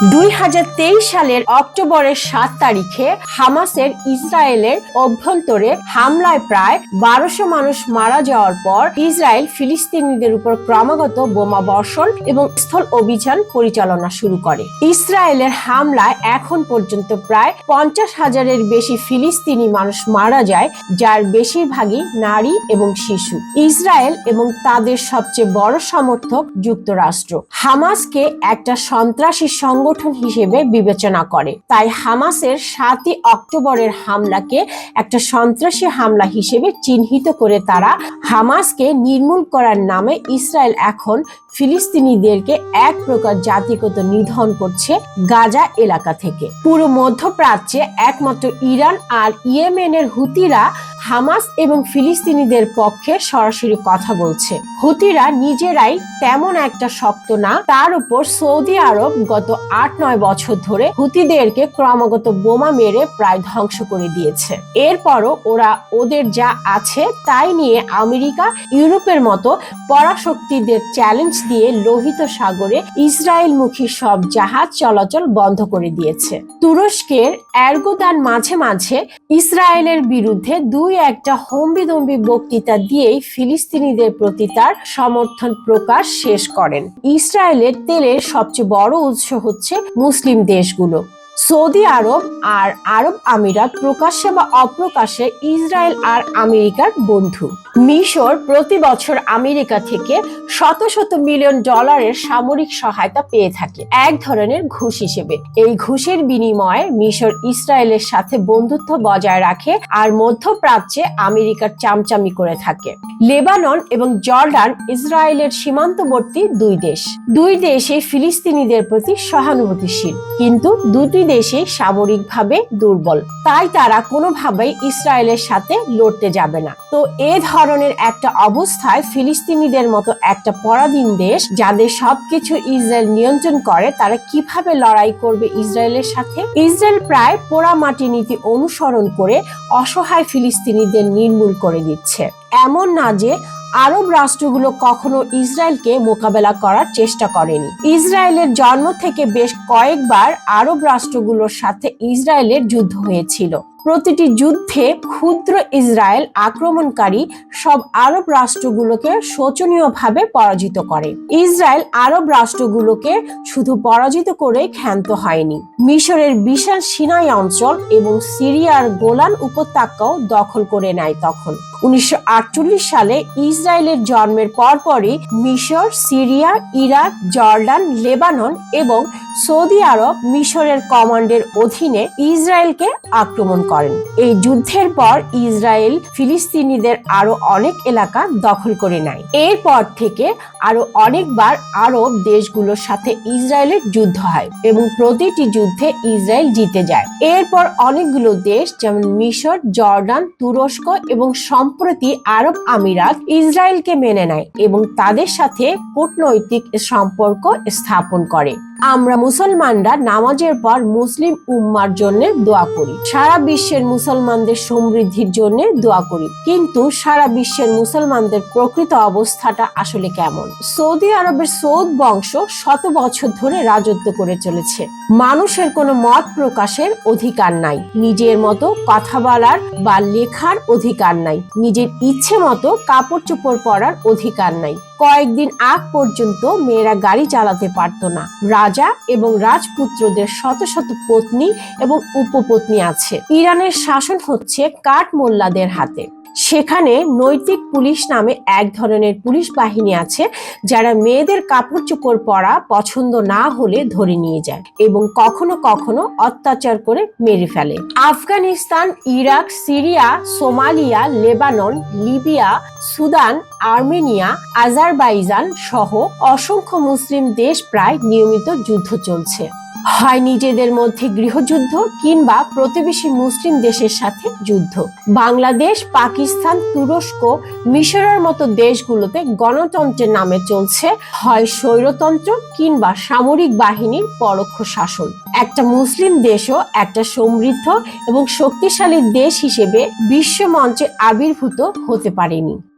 দুই হাজার তেইশ সালের অক্টোবরের সাত তারিখে হামাসের ইসরায়েলের অভ্যন্তরে হামলায় প্রায় বারোশো মানুষ মারা যাওয়ার পর ইসরায়েল ফিলিস্তিনিদের উপর ক্রমাগত বোমা বর্ষণ এবং স্থল অভিযান পরিচালনা শুরু করে। ইসরায়েলের হামলায় এখন পর্যন্ত প্রায় পঞ্চাশ হাজারের বেশি ফিলিস্তিনি মানুষ মারা যায়, যার বেশিরভাগই নারী এবং শিশু। ইসরায়েল এবং তাদের সবচেয়ে বড় সমর্থক যুক্তরাষ্ট্র। হামাসকে একটা সন্ত্রাসী সংগঠন হিসেবে বিবেচনা করে। তাই হামাসের সাতই অক্টোবরের হামলাকে একটা সন্ত্রাসী হামলা হিসেবে চিহ্নিত করে তারা হামাসকে নির্মূল করার নামে ইসরায়েল এখন ফিলিস্তিনিদেরকে এক প্রকার জাতিগত নিধন করছে গাজা এলাকা থেকে। পুরো মধ্যপ্রাচ্যে একমাত্র ইরান আর ইয়েমেনের হুতিরা হামাস এবং ফিলিস্তিনিদের পক্ষে সরাসরি কথা বলছে। হুতিরা নিজেরাই তেমন একটা শক্ত না, তার উপর সৌদি আরব গত আট নয় বছর ধরে হুতিদেরকে ক্রমাগত বোমা মেরে প্রায় ধ্বংস করে দিয়েছে। এরপরও ওরা ওদের যা আছে তাই নিয়ে আমেরিকা, ইউরোপের মতো পরাশক্তিদের চ্যালেঞ্জ দিয়ে লোহিত সাগরে ইসরায়েলমুখী সব জাহাজ চলাচল বন্ধ করে দিয়েছে। তুরস্কের এরগোদান মাঝে মাঝে ইসরায়েলের বিরুদ্ধে দুই একটা হম্বিদম্বি বক্তৃতা দিয়েই ফিলিস্তিনিদের প্রতি তার সমর্থন প্রকাশ শেষ করেন। ইসরায়েলের তেলের সবচেয়ে বড় উৎস হচ্ছে মুসলিম দেশগুলো। সৌদি আরব আর আরব আমিরাত প্রকাশ্যে বা অপ্রকাশ্যে ইসরায়েল আর আমেরিকার বন্ধু। মিশর প্রতি বছর আমেরিকা থেকে শত শত মিলিয়ন ডলারের সামরিক সহায়তা পেয়ে থাকে। এক ধরনের ঘুষ হিসেবে। এই ঘুষের বিনিময়ে মিশর ইসরায়েলের সাথে বন্ধুত্ব বজায় রাখে আর মধ্যপ্রাচ্যে আমেরিকার চামচামি করে থাকে। লেবানন এবং জর্ডান ইসরায়েলের সীমান্তবর্তী দুই দেশ। দুই দেশে ফিলিস্তিনিদের প্রতি সহানুভূতিশীল, কিন্তু দুটি দেশই সামরিকভাবে দুর্বল। তাই তারা কোনোভাবেই ইসরায়েলের সাথে লড়তে যাবে না। তো এ ধরনের একটা অবস্থায় ফিলিস্তিনিদের মতো একটা পরাধীন দেশ যাদের সবকিছু ইসরায়েল নিয়ন্ত্রণ করে, তারা কীভাবে লড়াই করবে ইসরায়েলের সাথে? ইসরায়েল প্রায় পোড়ামাটি নীতি অনুসরণ করে অসহায় ফিলিস্তিনিদের নির্মূল করে দিচ্ছে। এমন না যে আরব রাষ্ট্রগুলো কখনো ইসরায়েলকে মোকাবেলা করার চেষ্টা করেনি। ইসরায়েলের জন্ম থেকে বেশ কয়েকবার আরব রাষ্ট্রগুলোর সাথে ইসরায়েলের যুদ্ধ হয়েছিল। প্রতিটি যুদ্ধে ক্ষুদ্র ইসরায়েল আক্রমণকারী সব আরব রাষ্ট্রগুলোকে শোচনীয়ভাবে পরাজিত করে। ইসরায়েল আরব রাষ্ট্রগুলোকে শুধু পরাজিত করে ক্ষান্ত হয়নি। মিশরের বিশাল সিনাই অঞ্চল এবং সিরিয়ার গোলান উপত্যকাও দখল করে নেয় তখন। উনিশশো আটচল্লিশ সালে ইসরায়েলের জন্মের পরপরই মিশর, সিরিয়া, ইরাক, জর্ডান, লেবানন এবং সৌদি আরব মিশরের কমান্ডের অধীনে ইসরায়েলকে আক্রমণ করেন। এই যুদ্ধের পর ইসরায়েল ফিলিস্তিনিদের আরও অনেক এলাকা দখল করে নেয়। এরপর থেকে আরও অনেকবার আরব দেশগুলোর সাথে ইসরায়েলের যুদ্ধ হয় এবং প্রতিটি যুদ্ধে ইসরায়েল জিতে যায়। এরপর অনেকগুলো দেশ যেমন মিশর, জর্ডান, তুরস্ক এবং সম্প্রতি আরব আমিরাত ইসরায়েলকে মেনে নেয় এবং তাদের সাথে কূটনৈতিক সম্পর্ক স্থাপন করে। আমরা মুসলমানরা নামাজের পর মুসলিম উম্মার জন্য দোয়া করি। সারা বিশ্বের মুসলমানদের সমৃদ্ধির জন্য দোয়া করি। কিন্তু সারা বিশ্বের মুসলমানদের প্রকৃত অবস্থাটা আসলে কেমন? সৌদি আরবের সৌদ বংশ শত বছর ধরে রাজত্ব করে চলেছে। মানুষের কোনো মত প্রকাশের অধিকার নাই। নিজের মতো কথা বলার বা লেখার অধিকার নাই। নিজের ইচ্ছে মতো কাপড় চোপড় পরার অধিকার নাই। কয়েকদিন আগ পর্যন্ত মেয়েরা গাড়ি চালাতে পারত না। রাজা এবং রাজপুত্রদের শত শত পত্নী এবং উপপত্নী আছে। ইরানের শাসন হচ্ছে কাঠ মোল্লাদের হাতে। সেখানে নৈতিক পুলিশ নামে এক ধরনের পুলিশ বাহিনী আছে, যারা মেয়েদের কাপড় চোপড় পরা পছন্দ না হলে ধরে নিয়ে যায় এবং কখনো কখনো অত্যাচার করে মেরে ফেলে। Afghanistan, Iraq, Syria, Somalia, Lebanon, Libya, Sudan, Armenia, Azerbaijan সহ অসংখ্য মুসলিম দেশ প্রায় নিয়মিত যুদ্ধ চলছে। হয় নিজেদের মধ্যে গৃহযুদ্ধ কিংবা প্রতিবেশী মুসলিম দেশের সাথে যুদ্ধ। বাংলাদেশ, পাকিস্তান, তুরস্ক মিশরের মতো দেশগুলোতে গণতন্ত্রের নামে চলছে, হয় স্বৈরতন্ত্র কিংবা সামরিক বাহিনীর পরোক্ষ শাসন। একটা মুসলিম দেশও একটা সমৃদ্ধ এবং শক্তিশালী দেশ হিসেবে বিশ্ব মঞ্চে আবির্ভূত হতে পারেনি।